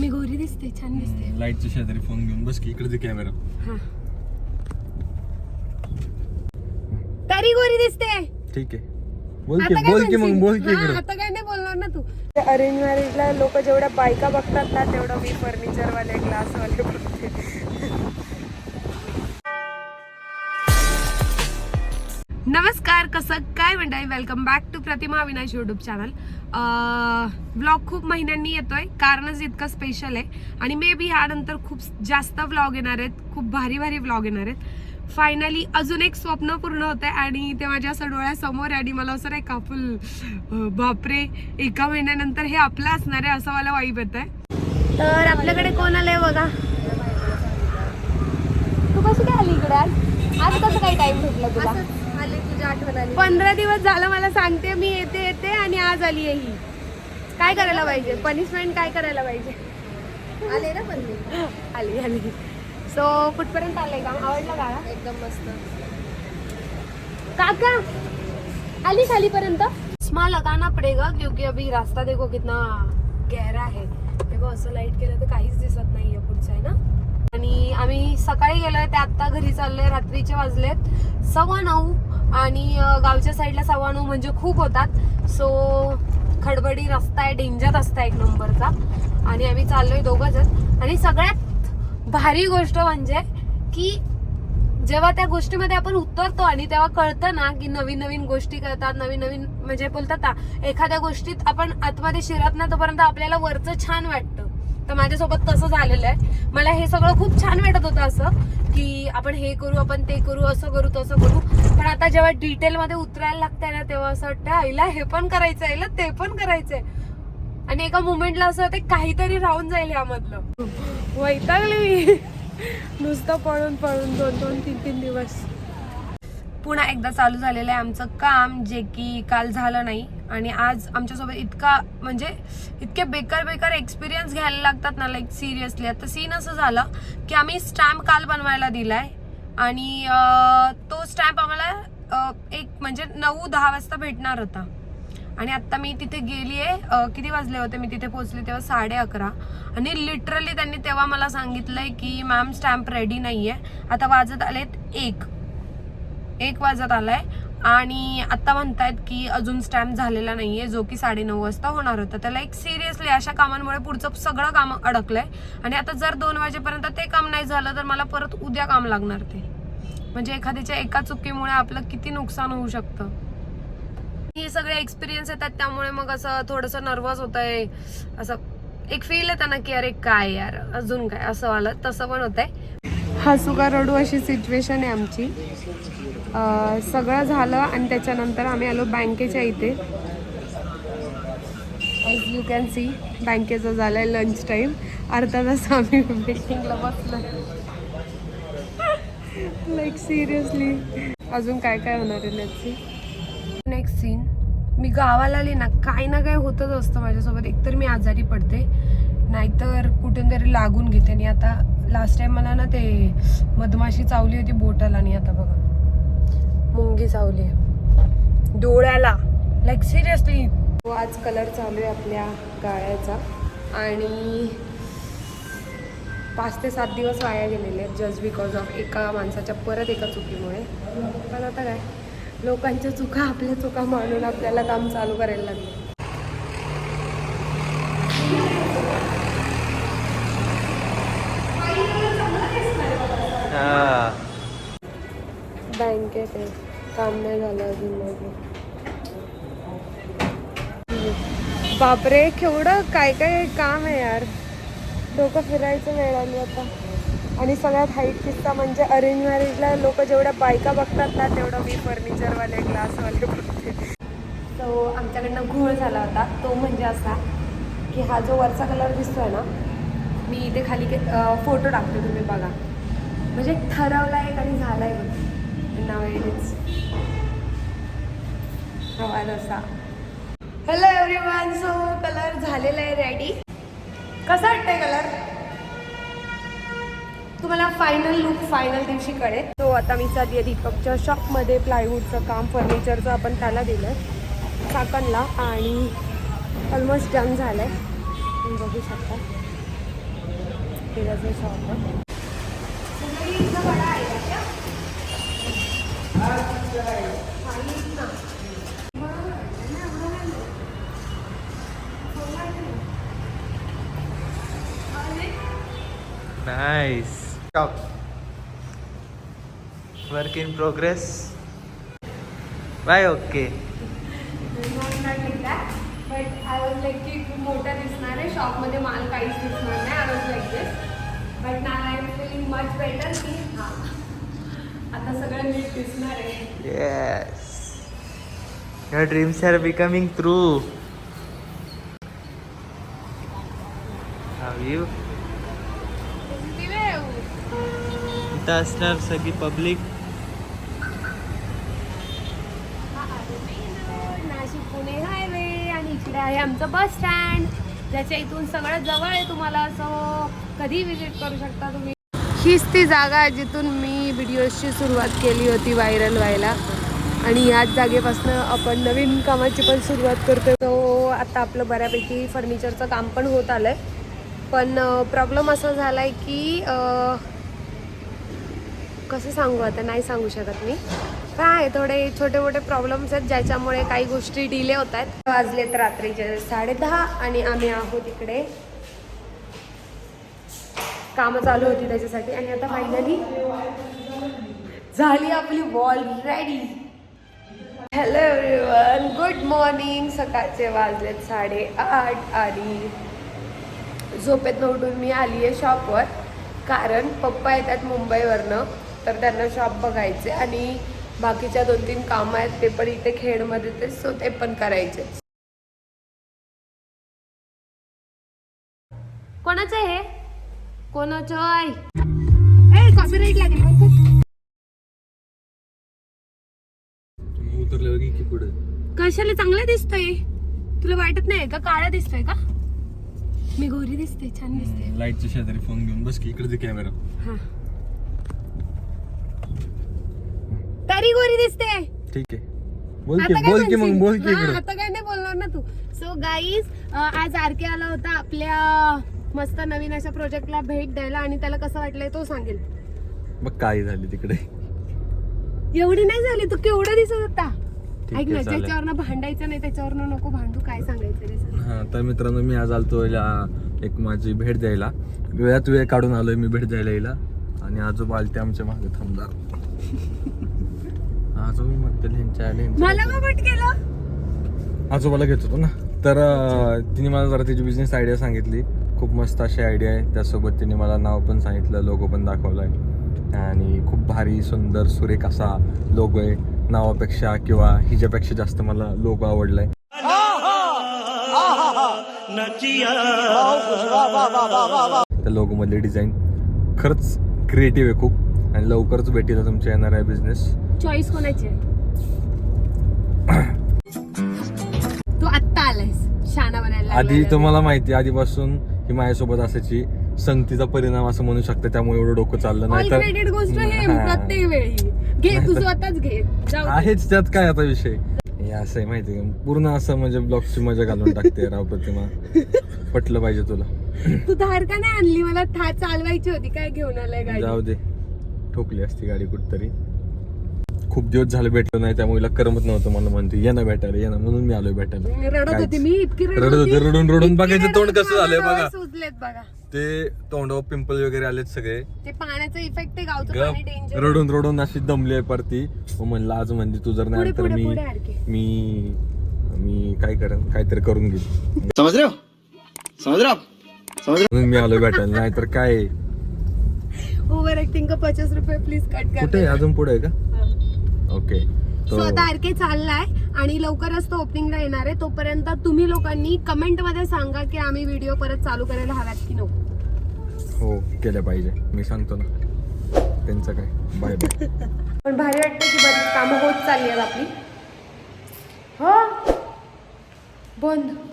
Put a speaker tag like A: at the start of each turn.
A: मी गोरी दिसते छान दिसते.
B: लाईटच्या शेजारी फोन घेऊन बस की इकडे कॅमेरा
A: हा. तरी गोरी दिसते.
B: ठीक आहे. बोल की बोल की मग? बोल की इकडे.
A: आता काय नाही बोलणार ना तू. अरेंज मॅरेजला लोक जेवढ्या बायका बघतात ना तेवढं मी फर्निचर वाले ग्लास वाले बघते. नमस्कार कसं काय म्हणताय welcome back to Pratima Avinash YouTube channel vlog खूप महिन्यांनी येतोय. कारणच इतकं स्पेशल आहे. आणि मे बी ह्यानंतर खूप जास्त व्लॉग येणार आहेत. खूप भारी भारी व्लॉग येणार आहेत. फायनली अजून एक स्वप्न पूर्ण होत आहे आणि ते माझ्या असं डोळ्यासमोर आहे आणि मला असं नाही का फुल बापरे एका महिन्यानंतर हे आपलं असणार आहे असं मला वाईब येत आहे तर आपल्याकडे कोण आलंय बघा? तू कशी काय आली इकडे आज? आज कसं काय टाइम भेटला तुला?
C: आठवण आली.
A: पंधरा दिवस झालं मला सांगते मी येते येते आणि आज आली आहे ही. काय करायला पाहिजे? पनिशमेंट काय करायला पाहिजे?
C: आले ना पण मी
A: आली आली. सो कुठपर्यंत आलंय का आवडलं गाळा
C: एकदम मस्त.
A: काका आली खाली पर्यंत चश्मा लगाना पडेगा क्योंकि अभी रास्ता देखो कितना गहरा है. देखो असं लाइट केलं तर काहीच दिसत नाहीये पुढचं आहे ना? आणि आम्ही सकाळी गेलोय ते आत्ता घरी चाललोय रात्रीचे वाजलेत. सव्वा नऊ. आणि गावच्या साईडला सव्वा म्हणजे खूप होतात. सो खडबडी रस्ता आहे डेंजर रस्ता आहे एक नंबरचा. आणि आम्ही चाललोय दोघं जण. आणि सगळ्यात भारी गोष्ट म्हणजे की जेव्हा त्या गोष्टीमध्ये आपण उतरतो आणि तेव्हा कळतं ना की नवीन नवीन गोष्टी करतात नवीन नवीन म्हणजे बोलतात ना एखाद्या गोष्टीत आपण आतमध्ये शिरत नाही तोपर्यंत आपल्याला वरचं छान वाटतं. तर माझ्यासोबत तसं झालेलं आहे. मला हे सगळं खूप छान वाटत होतं असं की आपण हे करू आपण ते करू असं करू तसं करू. पण आता जेव्हा डिटेलमध्ये उतरायला लागतंय ना तेव्हा असं वाटतं आईला हे पण करायचं आईला ते पण करायचंय. आणि एका मुमेंटला असं होतं काहीतरी राहून जाईल यामधलं वैतागले मी. नुसतं पळून पळून दोन दोन तीन तीन दिवस. पुन्हा एकदा चालू झालेलं आहे आमचं काम जे की काल झालं नाही. आणि आज आमच्यासोबत इतका म्हणजे इतके बेकार बेकार एक्सपिरियन्स घ्यायला लागतात ना लाईक सिरियसली आता सीन असं झालं की आम्ही स्टॅम्प काल बनवायला दिला आहे आणि तो स्टॅम्प आम्हाला एक म्हणजे नऊ दहा वाजता भेटणार होता. आणि आत्ता मी तिथे गेली आहे किती वाजले होते? मी तिथे पोहोचले तेव्हा साडे अकरा. आणि लिटरली त्यांनी तेव्हा मला सांगितलंय की मॅम स्टॅम्प रेडी नाही आहे आता वाजत आलेत एक. एक वाजत आलाय. आणि आत्ता म्हणतायत की अजून स्टॅम्प झालेला नाही आहे जो की साडेनऊ वाजता होणार होता. त्याला एक सिरियसली अशा कामांमुळे पुढचं सगळं काम अडकलंय. आणि आता जर दोन वाजेपर्यंत ते काम नाही झालं तर मला परत उद्या काम लागणार ते. म्हणजे एखाद्याच्या एका चुकीमुळे आपलं किती नुकसान होऊ शकतं? हे सगळे एक्सपिरियन्स येतात त्यामुळे मग असं थोडंसं नर्वस होत आहे असं एक फील येतं ना की अरे काय यार अजून काय? असं आलं तसं पण होत आहे हसू का रडू अशी सिच्युएशन आहे आमची. सगळं झालं आणि त्याच्यानंतर आम्ही आलो बँकेच्या इथे. ॲज यू कॅन सी बँकेचं झालं आहे लंच टाईम अर्धा तास आम्ही मीटिंगला बसलो लाईक सिरियसली अजून काय काय होणार आहे लेट्स नेक्स्ट सीन मी गावाला आली ना काही ना काही होतच असतं माझ्यासोबत. एकतर मी आजारी पडते नाहीतर कुठून तरी लागून घेते. आणि आता लास्ट टाईम मला ना ते मधमाशी चावली होती बोटाला आणि आता बघा. मुंगी चावली. डोळ्याला. लाईक सिरियसली आज कलर चालू आहे आपल्या गाळ्याचा. आणि पाच ते सात दिवस वाया गेलेले आहेत जस्ट बिकॉज ऑफ एका माणसाच्या परत एका चुकीमुळे. पण आता काय? लोकांच्या चुका आपल्या चुका मानून आपल्याला काम चालू करायला लागले. बँकेत आहे काम नाही झालं अजून माझं. बापरे केवढं काय काय काम आहे यार. डोकं फिरायचं वेळ आली आता. आणि सगळ्यात हाईट किस्सा म्हणजे अरेंज मॅरेजला लोक जेवढ्या बायका बघतात ना तेवढं मी फर्निचरवाले ग्लासवाले बघते. तो आमच्याकडनं घोळ झाला होता. तो म्हणजे असा की हा जो वरचा कलर दिसतोय ना मी इथे खाली फोटो टाकते तुम्ही बघा. म्हणजे ठरवला एक आणि झाला आहे एक नाव येईलच rava dosa hello everyone so colour झालेला आहे रेडी कसा वाटतंय कलर तुम्हाला फायनल लुक फायनल दिवशी कळेल. तो आता मी चालली आहे दीपकच्या शॉपमध्ये प्लायवूडचं काम फर्निचरचं आपण त्याला दिलं आहे चाकणला आणि ऑलमोस्ट डन झालं आहे तुम्ही बघू शकता. हिराचं शॉप Nice. सगळी Work in progress. Why okay? खाली
D: work in progress bye okay
A: की खूप मोठं दिसणार आहे शॉपमध्ये माल काहीच दिसणार नाही I was like this but ना I am feeling much better की हां आता सगळं नीट दिसणार आहे.
D: Yes are becoming true you इथं असणार सगळी पब्लिक
A: हा नाशिक पुणे हायवे आणि इकडे आहे आमचं बस स्टँड ज्याच्या इथून सगळं जवळ आहे तुम्हाला असं कधी विजिट करू शकता तुम्ही? हीच ती जागा आहे जिथून मी व्हिडिओजची सुरुवात केली होती व्हायरल व्हायला. आणि ह्याच जागेपासून आपण नवीन कामाची पण सुरुवात करतो तो आता आपलं बऱ्यापैकी फर्निचरचं काम पण होत आलं आहे पण प्रॉब्लेम असा झाला आहे की कसं सांगू आता? नाही सांगू शकत मी. काय आहे थोडे छोटे मोठे प्रॉब्लेम्स आहेत ज्याच्यामुळे काही गोष्टी डिले होत आहेत. वाजलेत रात्रीचे साडेदहा आणि आम्ही आहोत इकडे. कामं चालू होती त्याच्यासाठी. आणि आता फायनली झाली आपली wall ready hello everyone good morning सकाळचे वाजलेत साडेआठ आणि झोपेत उठून मी आली आहे शॉपवर कारण पप्पा येतात मुंबईवरनं तर त्यांना शॉप बघायचे आणि बाकीच्या दोन तीन कामं आहेत ते पण इथे खेडमध्ये ते सो ते पण करायचे. कोणाचं आहे हे? कोणाचं आहे ए कॉपीराईट लागेल
B: उतरल्यावर की पुढे.
A: कशाला चांगलं दिसतंय? तुला वाटत नाही का? काळा दिसतोय का? मी गोरी दिसते छान दिसते.
B: लाईटच्या शेजारी फोन घेऊन बस की इकडे कॅमेरा
A: हा. तरी गोरी दिसते.
B: ठीक आहे. बोल की
A: आता काय
B: बोल की मग? बोल की
A: हा, आता काय नाही बोलणार ना तू. सो गाईज आज आर के आला होता आपल्या मस्त नवीन अशा प्रोजेक्टला भेट द्यायला आणि त्याला कसं वाटलंय तो सांगेल.
B: मग काय झाली तिकडे?
A: एवढी नाही झाली तू केवढं दिसत होता?
B: ठीक
A: ऐक
B: आहे,
A: ना
B: चालेल.
A: ज्याच्यावरनं भांडायचं नाही त्याच्यावरनं नको भांडू काय सांगायचं रे.
B: हा तर मित्रांनो मी आज आलतो याला एक माझी भेट द्यायला. वेळात वेळ काढून आलोय मी भेट द्यायला हिला आणि आजोबा आलते आमच्या मागे थांबणार आजोबा म्हणतील ह्यांच्या आले ह्यांच्या
A: मला का बट केलं?
B: आजोबाला घेत होतो ना. तर अं, तिने मला जरा तिची बिझनेस आयडिया सांगितली. खूप मस्त अशी आयडिया आहे. त्यासोबत तिने मला नाव पण सांगितलं लोगो पण दाखवलाय. आणि खूप भारी सुंदर सुरेख असा लोगो आहे. नावापेक्षा किंवा हिच्यापेक्षा जास्त मला लोगो आवडलाय. त्या लोगो मधली डिझाईन खरंच क्रिएटिव्ह आहे खूप. आणि लवकरच भेटीला तुमच्या येणार आहे बिझनेस
A: चॉईस कोणाची आहे? तू आत्ता आलायस शाना बनायला
B: आधी. तुम्हाला माहिती आहे, आधीपासून ही माझ्यासोबत असायची. संगतीचा परिणाम असं म्हणू शकता त्यामुळे एवढं डोकं चाललं
A: All credit goes to him
B: हा.
A: प्रत्येक वेळी. घे तू स्वतःच घे. जाऊ दे.
B: आहेच त्यात काय आता विषय? हे असं आहे माहिती का? पूर्ण असं म्हणजे ब्लॉगची मजा घालून टाकते राव प्रतिमा. पटलं पाहिजे तुला.
A: तू धार का नाही आणली? मला था चालवायची होती. काय घेऊन आलाय गाडी?
B: जाऊ दे. ठोकली असती गाडी कुठतरी. खूप दिवस झाले भेटलो नाही त्यामुळे हिला करमत नव्हतं मला म्हणते ये ना भेटायला ये ना म्हणून मी आलोय भेटायला.
A: रडत. होती मी इतकी
B: रडत होती, रडून- रडून बघायचं तोंड कसं झालंय बघा.
A: डोळे सुजलेत बघा.
B: ते तोंडावर पिंपल वगैरे आलेत सगळे.
A: ते पाण्याचा इफेक्ट आहे गावचं पाणी
B: गप
A: डेंजर
B: रडून रडून अशी दमली आहे परती. मग म्हणलं आज म्हणजे तू जर नाही
A: पुढे
B: तर
A: पुढे
B: मी
A: पुढे
B: मी मी काय करेन? काहीतरी करून घेईन.
E: समझ रहे हो? समझ रहे हो? आप समझ रहे
B: म्हणून मी आलोय भेटायला नाहीतर काय?
A: ओव्हर ऍक्टिंग का पचास रुपये प्लीज कट कर
B: कुठे आहे? अजून पुढे आहे का? ओके.
A: सो आता आरके चाललाय आणि लवकरच तो ओपनिंगला येणार आहे. तोपर्यंत तुम्ही लोकांनी कमेंटमध्ये सांगा की आम्ही व्हिडिओ परत चालू करायला हव्यात की नको.
B: हो केलं पाहिजे. मी सांगतो ना. त्यांचं काय? बाय बाय
A: पण भारी वाटतं की बरीच कामं होत चालली आहेत आपली. हो. बंद.